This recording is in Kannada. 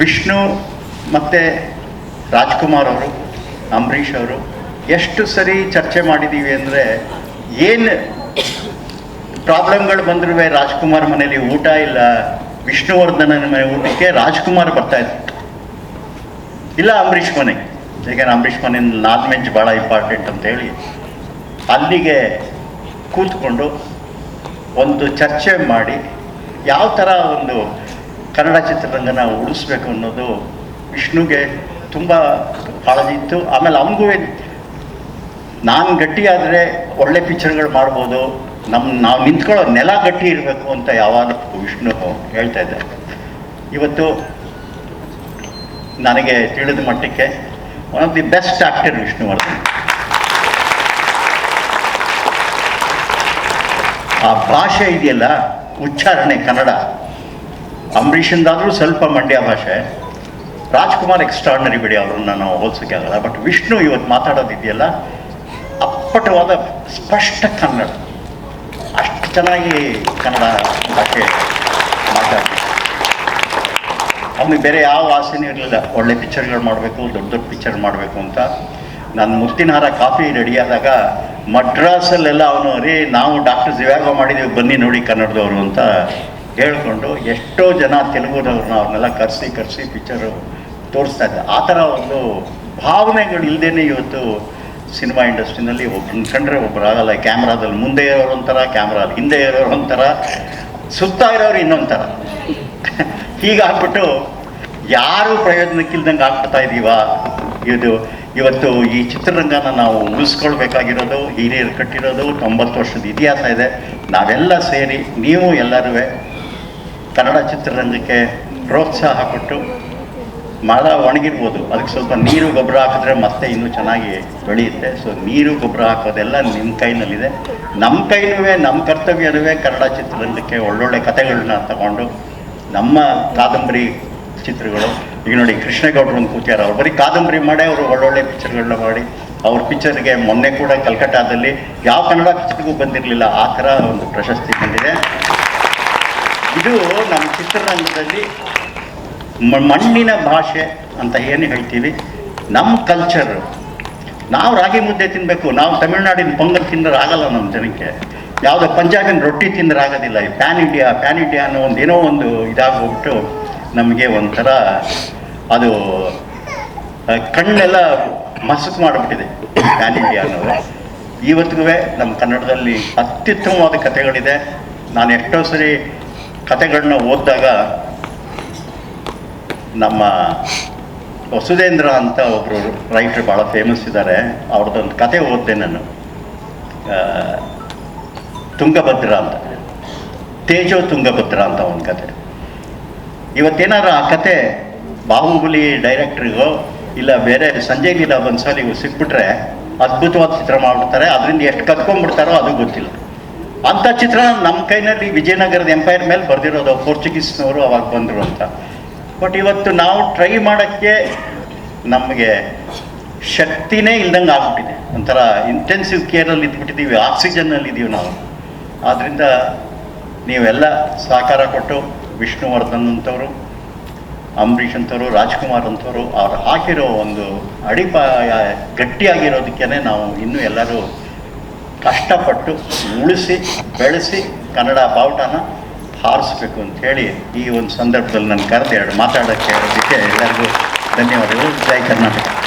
ವಿಷ್ಣು ಮತ್ತು ರಾಜ್ಕುಮಾರ್ ಅವರು, ಅಂಬರೀಷ್ ಅವರು ಎಷ್ಟು ಸರಿ ಚರ್ಚೆ ಮಾಡಿದ್ದೀವಿ ಅಂದರೆ ಏನು ಪ್ರಾಬ್ಲಮ್ಗಳು ಬಂದರೂ ರಾಜ್ಕುಮಾರ್ ಮನೇಲಿ ಊಟ ಇಲ್ಲ, ವಿಷ್ಣುವರ್ಧನನ ಮನೆ ಊಟಕ್ಕೆ ರಾಜ್ಕುಮಾರ್ ಬರ್ತಾ ಇದ್ರು. ಇಲ್ಲ ಅಂಬರೀಷ್ ಮನೆ. ಯಾಕೆಂದ್ರೆ ಅಂಬರೀಷ್ ಮನೆ ನಾನ್ ವೆಜ್ ಭಾಳ ಇಂಪಾರ್ಟೆಂಟ್ ಅಂತೇಳಿ ಅಲ್ಲಿಗೆ ಕೂತ್ಕೊಂಡು ಒಂದು ಚರ್ಚೆ ಮಾಡಿ ಯಾವ ಥರ ಒಂದು ಕನ್ನಡ ಚಿತ್ರರಂಗನ ಉಳಿಸ್ಬೇಕು ಅನ್ನೋದು ವಿಷ್ಣುಗೆ ತುಂಬ ಕಾಳಜಿ ಇತ್ತು. ಆಮೇಲೆ ಅವನಿಗೂ ನಾನು ಗಟ್ಟಿಯಾದರೆ ಒಳ್ಳೆ ಪಿಕ್ಚರ್ಗಳು ಮಾಡ್ಬೋದು. ನಮ್ಮ ನಾವು ನಿಂತ್ಕೊಳ್ಳೋ ನೆಲ ಗಟ್ಟಿ ಇರಬೇಕು ಅಂತ ಯಾವಾಗ ವಿಷ್ಣು ಹೇಳ್ತಾ ಇದ್ದೆ ಇವತ್ತು ನನಗೆ ತಿಳಿದ ಮಟ್ಟಕ್ಕೆ one of the best actor Vishnuvardhan ಆ ಭಾಷೆ ಇದೆಯಲ್ಲ, ಉಚ್ಚಾರಣೆ ಕನ್ನಡ. ಅಂಬರೀಷಂದಾದರೂ ಸ್ವಲ್ಪ ಮಂಡ್ಯ ಭಾಷೆ. ರಾಜ್ಕುಮಾರ್ ಎಕ್ಸ್ಟ್ರಾರ್ನರಿ ಬಿಡಿ ಅವ್ರನ್ನ ನಾವು ಹೋಲ್ಸೋಕ್ಕಾಗಲ್ಲ ಬಟ್ ವಿಷ್ಣು ಇವತ್ತು ಮಾತಾಡೋದಿದೆಯಲ್ಲ ಅಪ್ಪಟವಾದ ಸ್ಪಷ್ಟ ಕನ್ನಡ. ಅಷ್ಟು ಚೆನ್ನಾಗಿ ಕನ್ನಡ ಭಾಷೆ ಮಾತಾಡ್ತಾರೆ. ಅವನಿಗೆ ಬೇರೆ ಯಾವ ಆಸೆನೂ ಇರಲಿಲ್ಲ. ಒಳ್ಳೆ ಪಿಕ್ಚರ್ಗಳು ಮಾಡಬೇಕು, ದೊಡ್ಡ ದೊಡ್ಡ ಪಿಕ್ಚರ್ ಮಾಡಬೇಕು ಅಂತ. ನಾನು ಮುತ್ತಿನ ಹಾರ ಕಾಫಿ ರೆಡಿಯಾದಾಗ ಮಡ್ರಾಸಲ್ಲೆಲ್ಲ ಅವನು ರೀ ನಾವು ಡಾಕ್ಟರ್ ದಿವ್ಯಾಗ ಮಾಡಿದ್ದೀವಿ ಬನ್ನಿ ನೋಡಿ ಕನ್ನಡದವರು ಅಂತ ಹೇಳ್ಕೊಂಡು ಎಷ್ಟೋ ಜನ ತೆಲುಗುನವ್ರನ್ನ ಅವ್ರನ್ನೆಲ್ಲ ಕರೆಸಿ ಕರೆಸಿ ಪಿಕ್ಚರು ತೋರಿಸ್ತಾ ಇದ್ದ ಆ ಥರ ಒಂದು ಭಾವನೆಗಳು ಇಲ್ಲದೇ ಇವತ್ತು ಸಿನಿಮಾ ಇಂಡಸ್ಟ್ರಿನಲ್ಲಿ ಒಬ್ರು ಕಂಡ್ರೆ ಒಬ್ಬರು ಆಗಲ್ಲ ಕ್ಯಾಮ್ರಾದಲ್ಲಿ ಮುಂದೆ ಇರೋರು ಒಂಥರ ಕ್ಯಾಮ್ರಾದಲ್ಲಿ ಹಿಂದೆ ಇರೋರು ಒಂಥರ, ಸುತ್ತ ಇರೋರು ಇನ್ನೊಂಥರ. ಹೀಗಾಗ್ಬಿಟ್ಟು ಯಾರು ಪ್ರಯೋಜನಕ್ಕಿಲ್ದಂಗೆ ಆಗ್ಬಿಡ್ತಾ ಇದ್ದೀವ ಇದು ಇವತ್ತು ಈ ಚಿತ್ರರಂಗನ ನಾವು ಉಳಿಸ್ಕೊಳ್ಬೇಕಾಗಿರೋದು, ಹಿರಿಯರು ಕಟ್ಟಿರೋದು, ತೊಂಬತ್ತು ವರ್ಷದ ಇತಿಹಾಸ ಇದೆ. ನಾವೆಲ್ಲ ಸೇರಿ, ನೀವು ಎಲ್ಲರೂ ಕನ್ನಡ ಚಿತ್ರರಂಗಕ್ಕೆ ಪ್ರೋತ್ಸಾಹ ಕೊಟ್ಟು ಮರ ಒಣಗಿರ್ಬೋದು. ಅದಕ್ಕೆ ಸ್ವಲ್ಪ ನೀರು ಗೊಬ್ಬರ ಹಾಕಿದ್ರೆ ಮತ್ತೆ ಇನ್ನೂ ಚೆನ್ನಾಗಿ ಬೆಳೆಯುತ್ತೆ. ಸೊ ನೀರು ಗೊಬ್ಬರ ಹಾಕೋದೆಲ್ಲ ನಿಮ್ಮ ಕೈನಲ್ಲಿದೆ. ನಮ್ಮ ಕೈನೂ ನಮ್ಮ ಕರ್ತವ್ಯನೂ ಕನ್ನಡ ಚಿತ್ರರಂಗಕ್ಕೆ ಒಳ್ಳೊಳ್ಳೆ ಕಥೆಗಳನ್ನ ತಗೊಂಡು ನಮ್ಮ ಕಾದಂಬರಿ ಚಿತ್ರಗಳು. ಈಗ ನೋಡಿ, ಕೃಷ್ಣೇಗೌಡರು ಒಂದು ಕೂತ್ಯಾರ ಅವ್ರು ಬರೀ ಕಾದಂಬರಿ ಮಾಡಿ ಅವರು ಒಳ್ಳೊಳ್ಳೆ ಪಿಕ್ಚರ್ಗಳನ್ನ ಮಾಡಿ. ಅವ್ರ ಪಿಕ್ಚರ್ಗೆ ಮೊನ್ನೆ ಕೂಡ ಕಲ್ಕಟ್ಟಾದಲ್ಲಿ ಯಾವ ಕನ್ನಡ ಪಿಕ್ಚರ್ಗೂ ಬಂದಿರಲಿಲ್ಲ. ಆ ಥರ ಒಂದು ಪ್ರಶಸ್ತಿ ಬಂದಿದೆ. ಇದು ನಮ್ಮ ಚಿತ್ರರಂಗದಲ್ಲಿ ಮಣ್ಣಿನ ಭಾಷೆ ಅಂತ ಏನು ಹೇಳ್ತೀವಿ? ನಮ್ಮ ಕಲ್ಚರ್ ನಾವು ರಾಗಿ ಮುದ್ದೆ ತಿನ್ನಬೇಕು ನಾವು ತಮಿಳ್ನಾಡಿನ ಪೊಂಗಲ್ ತಿಂದ್ರೆ ಆಗಲ್ಲ ನಮ್ಮ ಜನಕ್ಕೆ. ಯಾವುದೋ ಪಂಜಾಬಿನ ರೊಟ್ಟಿ ತಿಂದ್ರೆ ಆಗೋದಿಲ್ಲ. ಈ ಪ್ಯಾನ್ ಇಂಡಿಯಾ ಪ್ಯಾನ್ ಇಂಡಿಯಾ ಅನ್ನೋ ಒಂದು ಏನೋ ಒಂದು ಇದಾಗೋಗ್ಬಿಟ್ಟು ನಮಗೆ ಒಂಥರ ಅದು ಕಣ್ಣೆಲ್ಲ ಮಸಕ್ ಮಾಡಿಬಿಟ್ಟಿದೆ ಪ್ಯಾನ್ ಇಂಡಿಯಾ ಅನ್ನೋದು. ಇವತ್ತಿಗೂ ನಮ್ಮ ಕನ್ನಡದಲ್ಲಿ ಅತ್ಯುತ್ತಮವಾದ ಕಥೆಗಳಿದೆ. ನಾನು ಎಷ್ಟೋ ಸರಿ ಕಥೆಗಳನ್ನ ಓದಿದಾಗ ನಮ್ಮ ವಸುಧೇಂದ್ರ ಅಂತ ಒಬ್ಬರು ರೈಟ್ರು ಭಾಳ ಫೇಮಸ್ ಇದ್ದಾರೆ ಅವ್ರದ್ದೊಂದು ಕತೆ ಓದಿದೆ ನಾನು. ತುಂಗಭದ್ರ ಅಂತ. ತೇಜೋ ತುಂಗಭದ್ರ ಅಂತ ಒಂದು ಕತೆ ಇವತ್ತೇನಾದ್ರು ಆ ಕತೆ ಬಾಹುಬಲಿ ಡೈರೆಕ್ಟ್ರಿಗೋ ಇಲ್ಲ ಬೇರೆ ಸಂಜಯ್ ಲೀಲಾ ಬನ್ಸಾಲಿಗೂ ಸಿಕ್ಬಿಟ್ರೆ ಅದ್ಭುತವಾದ ಚಿತ್ರ ಮಾಡಿಬಿಡ್ತಾರೆ. ಅದರಿಂದ ಎಷ್ಟು ಕತ್ಕೊಂಡ್ಬಿಡ್ತಾರೋ ಅದು ಗೊತ್ತಿಲ್ಲ. ಅಂಥ ಚಿತ್ರ ನಮ್ಮ ಕೈನಲ್ಲಿ ವಿಜಯನಗರದ ಎಂಪೈರ್ ಮೇಲೆ ಬರೆದಿರೋದು, ಪೋರ್ಚುಗೀಸ್ನವರು ಅವಾಗ ಬಂದರು ಅಂತ. ಬಟ್ ಇವತ್ತು ನಾವು ಟ್ರೈ ಮಾಡೋಕ್ಕೆ ನಮಗೆ ಶಕ್ತಿನೇ ಇಲ್ದಂಗೆ ಆಗ್ಬಿಟ್ಟಿದೆ. ಒಂಥರ ಇಂಟೆನ್ಸಿವ್ ಕೇರಲ್ಲಿ ಇದ್ಬಿಟ್ಟಿದ್ದೀವಿ ಆಕ್ಸಿಜನ್ನಲ್ಲಿ ಇದ್ದೀವಿ ನಾವು. ಆದ್ದರಿಂದ ನೀವೆಲ್ಲ ಸಹಕಾರ ಕೊಟ್ಟು ವಿಷ್ಣುವರ್ಧನ್ ಅಂತವರು, ಅಂಬರೀಷ್ ಅಂತವರು, ರಾಜ್ಕುಮಾರ್ ಅಂತವರು ಅವ್ರು ಹಾಕಿರೋ ಒಂದು ಅಡಿಪಾಯ ಗಟ್ಟಿಯಾಗಿರೋದಕ್ಕೇ ನಾವು ಇನ್ನೂ ಎಲ್ಲರೂ ಕಷ್ಟಪಟ್ಟು ಉಳಿಸಿ, ಬೆಳೆಸಿ ಕನ್ನಡ ಬಾವುಟನ ಹಾರಿಸ್ಬೇಕು ಅಂತ ಹೇಳಿ ಈ ಒಂದು ಸಂದರ್ಭದಲ್ಲಿ ನಾನು ಕರೆದು ಎರಡು ಮಾತಾಡೋಕ್ಕೆ ಹೇಳೋದಕ್ಕೆ ಎಲ್ಲರಿಗೂ ಧನ್ಯವಾದಗಳು. ಜೈ ಕರ್ನಾಟಕ.